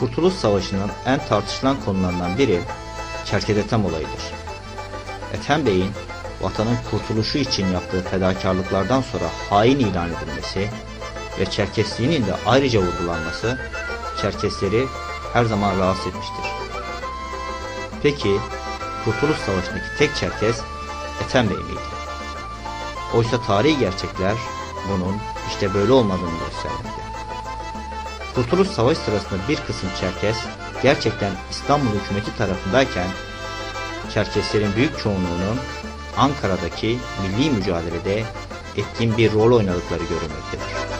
Kurtuluş Savaşı'nın en tartışılan konularından biri Çerkez Ethem olayıdır. Ethem Bey'in vatanın kurtuluşu için yaptığı fedakarlıklardan sonra hain ilan edilmesi ve Çerkesliğinin de ayrıca vurgulanması Çerkesleri her zaman rahatsız etmiştir. Peki Kurtuluş Savaşı'ndaki tek Çerkes Ethem Bey miydi? Oysa tarihi gerçekler bunun işte böyle olmadığını göstermekte. Kurtuluş Savaşı sırasında bir kısım Çerkes gerçekten İstanbul hükümeti tarafındayken Çerkeslerin büyük çoğunluğunun Ankara'daki milli mücadelede etkin bir rol oynadıkları görülmektedir.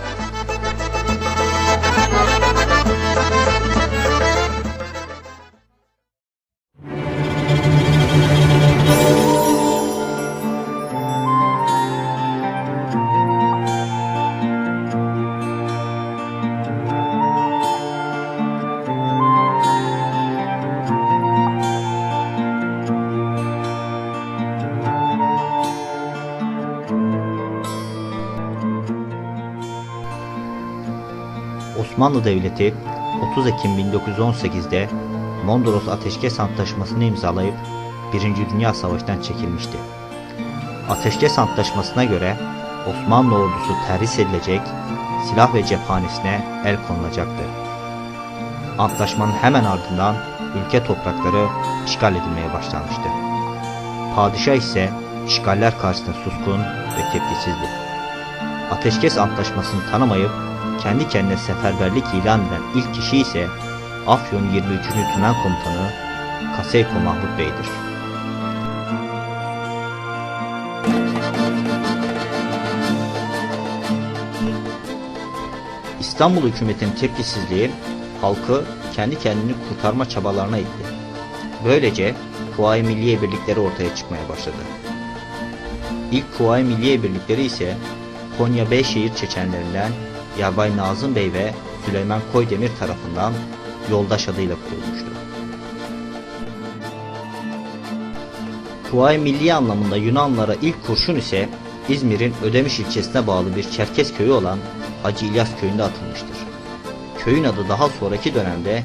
Osmanlı Devleti 30 Ekim 1918'de Mondros Ateşkes Antlaşması'nı imzalayıp 1. Dünya Savaşı'ndan çekilmişti. Ateşkes Antlaşması'na göre Osmanlı ordusu terhis edilecek, silah ve cephanesine el konulacaktı. Antlaşmanın hemen ardından ülke toprakları işgal edilmeye başlanmıştı. Padişah ise işgaller karşısında suskun ve tepkisizdi. Ateşkes Antlaşması'nı tanımayıp kendi kendine seferberlik ilan eden ilk kişi ise Afyon 23. Tümen Komutanı Kaseyko Mahmut Bey'dir. İstanbul hükümetinin tepkisizliği halkı kendi kendini kurtarma çabalarına itti. Böylece Kuvayi Milliye Birlikleri ortaya çıkmaya başladı. İlk Kuvayi Milliye Birlikleri ise Konya Beyşehir Çeçenlerinden Yarbay Nazım Bey ve Süleyman Koydemir tarafından yoldaş adıyla kurulmuştu. Kuvayi Milli anlamında Yunanlara ilk kurşun ise İzmir'in Ödemiş ilçesine bağlı bir Çerkes köyü olan Hacı İlyas köyünde atılmıştır. Köyün adı daha sonraki dönemde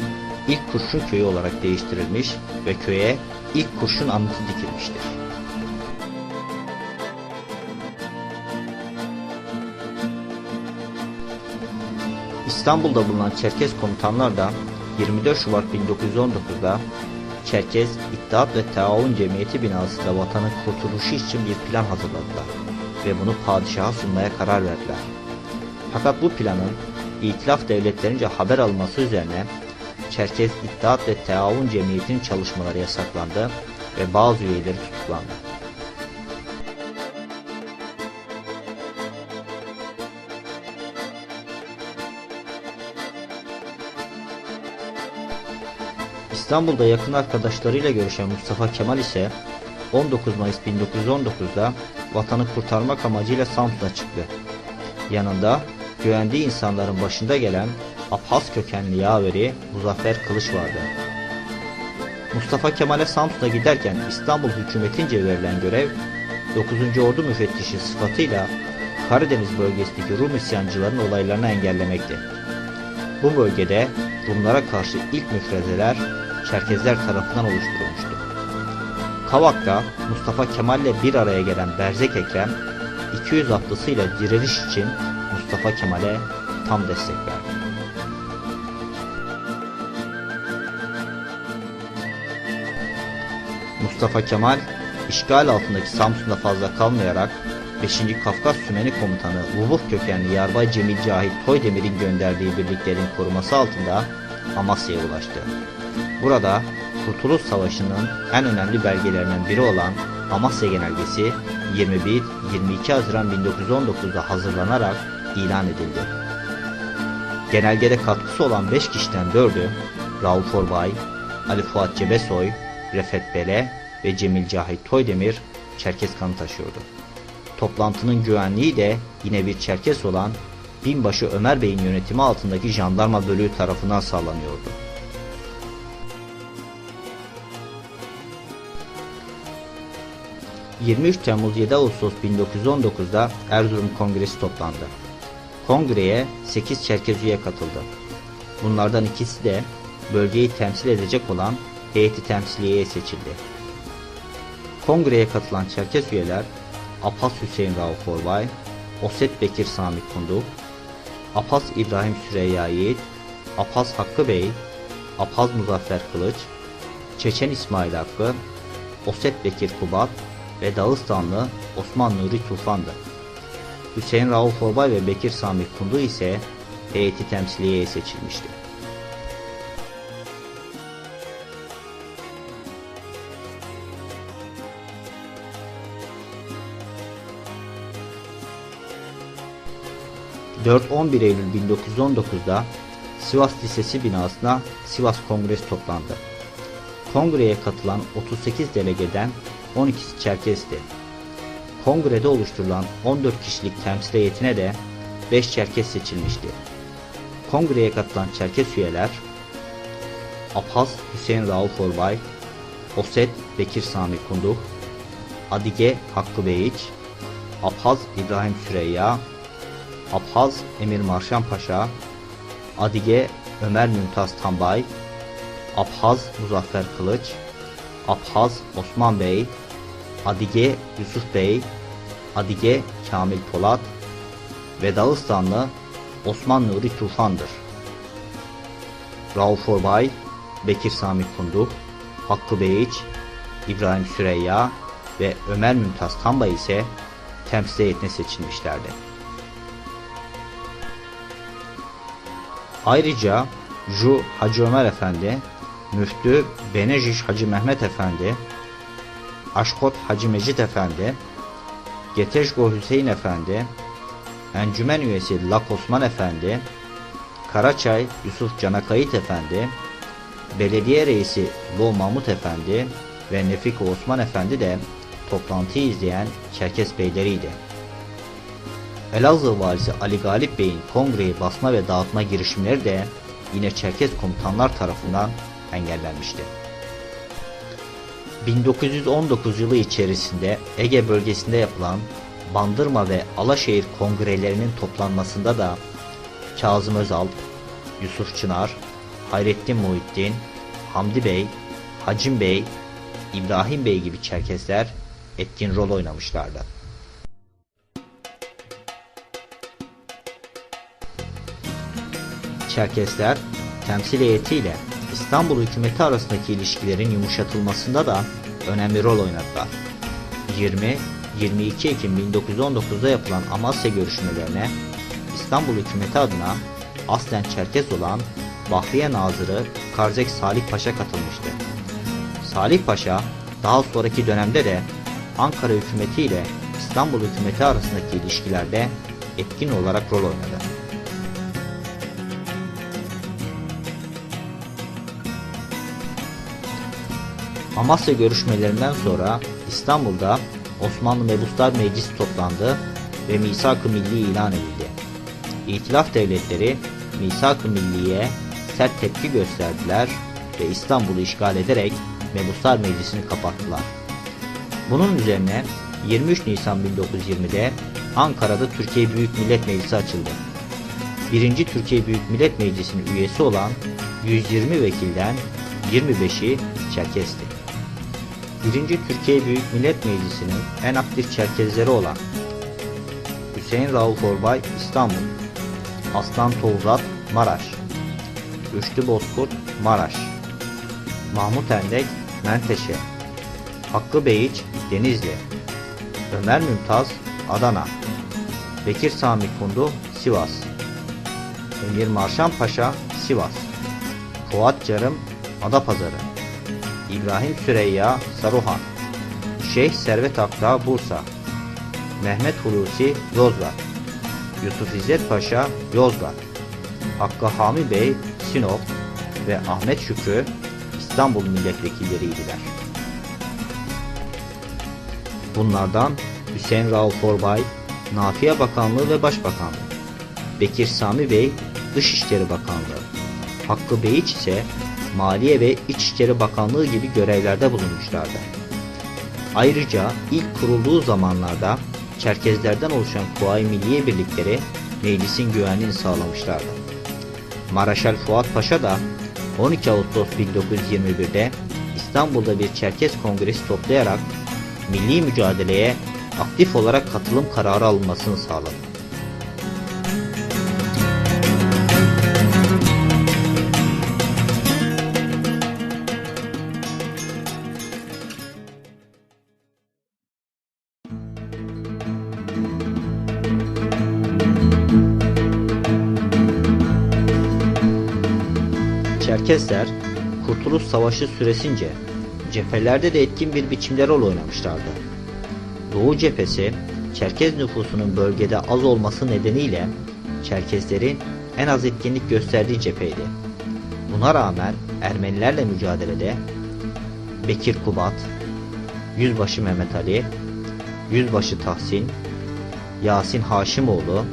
ilk kurşun köyü olarak değiştirilmiş ve köye ilk kurşun anıtı dikilmiştir. İstanbul'da bulunan Çerkes komutanlar da 24 Şubat 1919'da Çerkes İttihat ve Taavun Cemiyeti binasında vatanın kurtuluşu için bir plan hazırladılar ve bunu padişaha sunmaya karar verdiler. Fakat bu planın İtilaf devletlerince haber alması üzerine Çerkes İttihat ve Taavun Cemiyeti'nin çalışmaları yasaklandı ve bazı üyeleri tutuklandı. İstanbul'da yakın arkadaşlarıyla görüşen Mustafa Kemal ise 19 Mayıs 1919'da vatanı kurtarmak amacıyla Samsun'a çıktı. Yanında güvendiği insanların başında gelen Abhaz kökenli yaveri Muzaffer Kılıç vardı. Mustafa Kemal'e Samsun'a giderken İstanbul hükümetince verilen görev 9. Ordu müfettişi sıfatıyla Karadeniz bölgesindeki Rum isyancıların olaylarını engellemekti. Bu bölgede Rumlara karşı ilk müfrezeler Çerkezler tarafından oluşturulmuştu. Kavak'ta Mustafa Kemal'le bir araya gelen Berzek Ekrem 200 atlısıyla direniş için Mustafa Kemal'e tam destek verdi. Mustafa Kemal işgal altındaki Samsun'da fazla kalmayarak 5. Kafkas Sümeni Komutanı Vuvuh kökenli Yarbay Cemil Cahit Toydemir'in gönderdiği birliklerin koruması altında Amasya'ya ulaştı. Burada Kurtuluş Savaşı'nın en önemli belgelerinden biri olan Amasya Genelgesi 21-22 Haziran 1919'da hazırlanarak ilan edildi. Genelgede katkısı olan 5 kişiden 4'ü Rauf Orbay, Ali Fuat Cebesoy, Refet Bele ve Cemil Cahit Toydemir Çerkes kanı taşıyordu. Toplantının güvenliği de yine bir Çerkes olan Binbaşı Ömer Bey'in yönetimi altındaki jandarma bölüğü tarafından sağlanıyordu. ...23 Temmuz 7 Ağustos 1919'da Erzurum Kongresi toplandı. Kongreye 8 Çerkez üye katıldı. Bunlardan ikisi de bölgeyi temsil edecek olan heyeti temsiliyeye seçildi. Kongreye katılan Çerkes üyeler Apas Hüseyin Rauf Orbay, Oset Bekir Sami Kunduk, Apas İbrahim Süreyya Yiğit, Apas Hakkı Bey, Apas Muzaffer Kılıç, Çeçen İsmail Hakkı, Oset Bekir Kubat ve Dağıstanlı Osman Nuri Tufan'dı. Hüseyin Rauf Orbay ve Bekir Sami Kundu ise heyeti temsiliyeye seçilmişti. ...4-11 Eylül 1919'da Sivas Lisesi binasına Sivas Kongresi toplandı. Kongreye katılan 38 delegeden 12'si Çerkes'ti. Kongrede oluşturulan 14 kişilik temsil heyetine de 5 Çerkes seçilmişti. Kongreye katılan Çerkes üyeler Apaz Hüseyin Rauf Orbay, Oset Bekir Sami Kunduk, Adige Hakkı Beyiç, Apaz İbrahim Süreyya, Apaz Emir Marşan Paşa, Adige Ömer Mümtaz Tambay, Abhaz Muzaffer Kılıç, Abhaz Osman Bey, Adige Yusuf Bey, Adige Kamil Polat ve Dağıstanlı Osman Nuri Tufan'dır. Rauf Orbay, Bekir Sami Kunduk, Hakkı Beyiç, İbrahim Süreyya ve Ömer Mümtaz Tambay ise temsil heyetine seçilmişlerdi. Ayrıca Ju Hacı Ömer Efendi, Müftü Benejiş Hacı Mehmet Efendi, Aşkot Hacı Mecit Efendi, Geteşgo Hüseyin Efendi, Encümen üyesi Lak Osman Efendi, Karaçay Yusuf Canakayit Efendi, Belediye Reisi Lo Mahmut Efendi ve Nefiko Osman Efendi de toplantıyı izleyen Çerkes beyleriydi. Elazığ valisi Ali Galip Bey'in kongreyi basma ve dağıtma girişimleri de yine Çerkes komutanlar tarafından engellenmişti. 1919 yılı içerisinde Ege bölgesinde yapılan Bandırma ve Alaşehir kongrelerinin toplanmasında da Kazım Özal, Yusuf Çınar, Hayrettin Muhittin, Hamdi Bey, Hacim Bey, İbrahim Bey gibi Çerkesler etkin rol oynamışlardı. Çerkesler temsil heyetiyle İstanbul hükümeti arasındaki ilişkilerin yumuşatılmasında da önemli rol oynadılar. 20-22 Ekim 1919'da yapılan Amasya görüşmelerine İstanbul hükümeti adına aslen Çerkes olan Bahriye Nazırı Karzek Salih Paşa katılmıştı. Salih Paşa daha sonraki dönemde de Ankara hükümeti ile İstanbul hükümeti arasındaki ilişkilerde etkin olarak rol oynadı. Amasya görüşmelerinden sonra İstanbul'da Osmanlı Mebuslar Meclisi toplandı ve Misak-ı Milli ilan edildi. İtilaf devletleri Misak-ı Milli'ye sert tepki gösterdiler ve İstanbul'u işgal ederek Mebuslar Meclisi'ni kapattılar. Bunun üzerine 23 Nisan 1920'de Ankara'da Türkiye Büyük Millet Meclisi açıldı. 1. Türkiye Büyük Millet Meclisi'nin üyesi olan 120 vekilden 25'i Çerkes'ti. 1. Türkiye Büyük Millet Meclisi'nin en aktif Çerkezleri olan Hüseyin Rauf Orbay İstanbul, Aslan Toğuzat Maraş, Rüştü Bozkurt Maraş, Mahmut Endek Menteşe, Hakkı Beyiç Denizli, Ömer Mümtaz Adana, Bekir Sami Kundu Sivas, Emir Marşan Paşa Sivas, Fuat Carım Adapazarı, İbrahim Süreyya Saruhan, Şeyh Servet Akdağ Bursa, Mehmet Hulusi Yozgat, Yusuf İzzet Paşa Yozgat, Hakkı Hami Bey Sinop ve Ahmet Şükrü İstanbul milletvekilleriydiler. Bunlardan Hüseyin Rauf Orbay, Nafiye Bakanlığı ve Başbakanlığı, Bekir Sami Bey Dışişleri Bakanlığı, Hakkı Beyiç ise Maliye ve İçişleri Bakanlığı gibi görevlerde bulunmuşlardı. Ayrıca ilk kurulduğu zamanlarda Çerkezlerden oluşan Kuvayi Milliye birlikleri meclisin güvenliğini sağlamışlardı. Maraşal Fuat Paşa da 12 Ağustos 1921'de İstanbul'da bir Çerkes Kongresi toplayarak milli mücadeleye aktif olarak katılım kararı alınmasını sağladı. Çerkesler Kurtuluş Savaşı süresince cephelerde de etkin bir biçimde rol oynamışlardı. Doğu cephesi Çerkez nüfusunun bölgede az olması nedeniyle Çerkezlerin en az etkinlik gösterdiği cepheydi. Buna rağmen Ermenilerle mücadelede Bekir Kubat, Yüzbaşı Mehmet Ali, Yüzbaşı Tahsin, Yasin Haşimoğlu,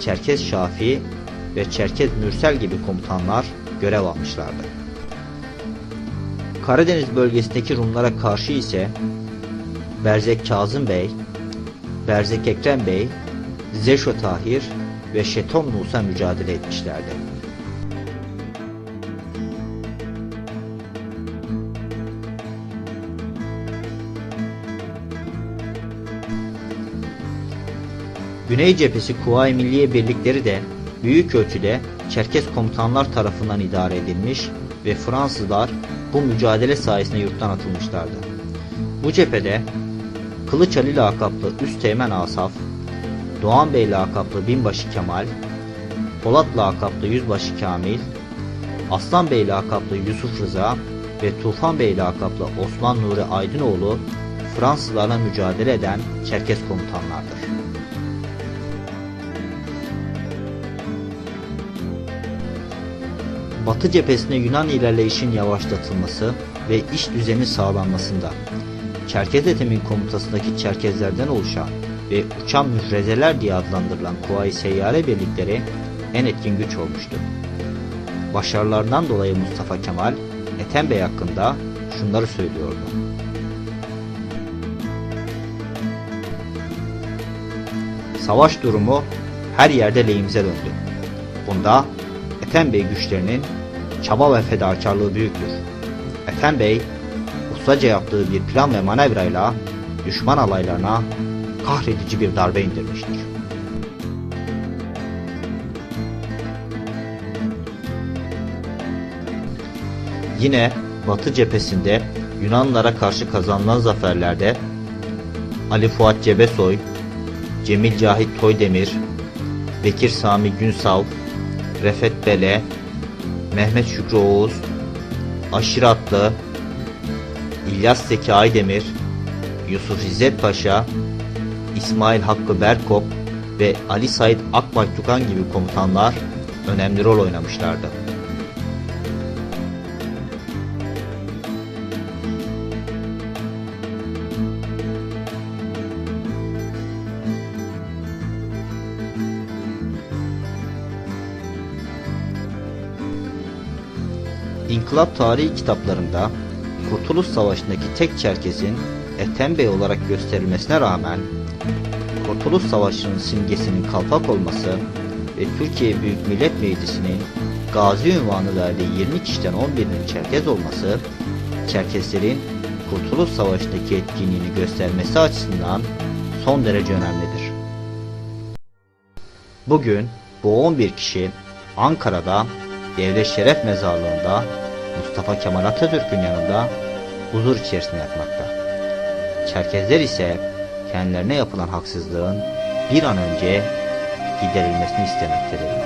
Çerkez Şafi ve Çerkez Mürsel gibi komutanlar görev almışlardı. Karadeniz bölgesindeki Rumlara karşı ise Berzek Kazım Bey, Berzek Ekrem Bey, Zeşo Tahir ve Şeton Musa mücadele etmişlerdi. Güney cephesi Kuvayi Milliye birlikleri de büyük ölçüde Çerkes komutanlar tarafından idare edilmiş ve Fransızlar bu mücadele sayesinde yurttan atılmışlardı. Bu cephede Kılıç Ali lakaplı Üsteğmen Asaf, Doğan Bey lakaplı Binbaşı Kemal, Polat lakaplı Yüzbaşı Kamil, Aslan Bey lakaplı Yusuf Rıza ve Tufan Bey lakaplı Osman Nuri Aydınoğlu Fransızlarla mücadele eden Çerkes komutanlardır. Batı cephesine Yunan ilerleyişin yavaşlatılması ve iş düzeni sağlanmasında Çerkez Ethem'in komutasındaki Çerkezlerden oluşan ve uçan mührezeler diye adlandırılan Kuvayi Seyyare birlikleri en etkin güç olmuştu. Başarılarından dolayı Mustafa Kemal, Ethem Bey hakkında şunları söylüyordu. Savaş durumu her yerde lehimize döndü. Bunda Ethem Bey güçlerinin çaba ve fedakarlığı büyüktür. Ethem Bey, ustaca yaptığı bir plan ve manevrayla düşman alaylarına kahredici bir darbe indirmiştir. Yine Batı cephesinde Yunanlara karşı kazanılan zaferlerde Ali Fuat Cebesoy, Cemil Cahit Toydemir, Bekir Sami Günsav, Refet Bele, Mehmet Şükrü Oğuz, Aşiratlı, İlyas Zeki Aydemir, Yusuf İzzet Paşa, İsmail Hakkı Berkop ve Ali Said Akbaytukan gibi komutanlar önemli rol oynamışlardı. İnkılap tarihi kitaplarında Kurtuluş Savaşı'ndaki tek Çerkez'in Ethem Bey olarak gösterilmesine rağmen Kurtuluş Savaşı'nın simgesinin kalpak olması ve Türkiye Büyük Millet Meclisi'nin gazi ünvanı verdiği 20 kişiden 11'inin Çerkez olması Çerkezlerin Kurtuluş Savaşı'ndaki etkinliğini göstermesi açısından son derece önemlidir. Bugün bu 11 kişi Ankara'da Devlet Şeref Mezarlığı'nda Mustafa Kemal Atatürk'ün yanında huzur içerisinde yatmakta. Çerkezler ise kendilerine yapılan haksızlığın bir an önce giderilmesini istemektedirler.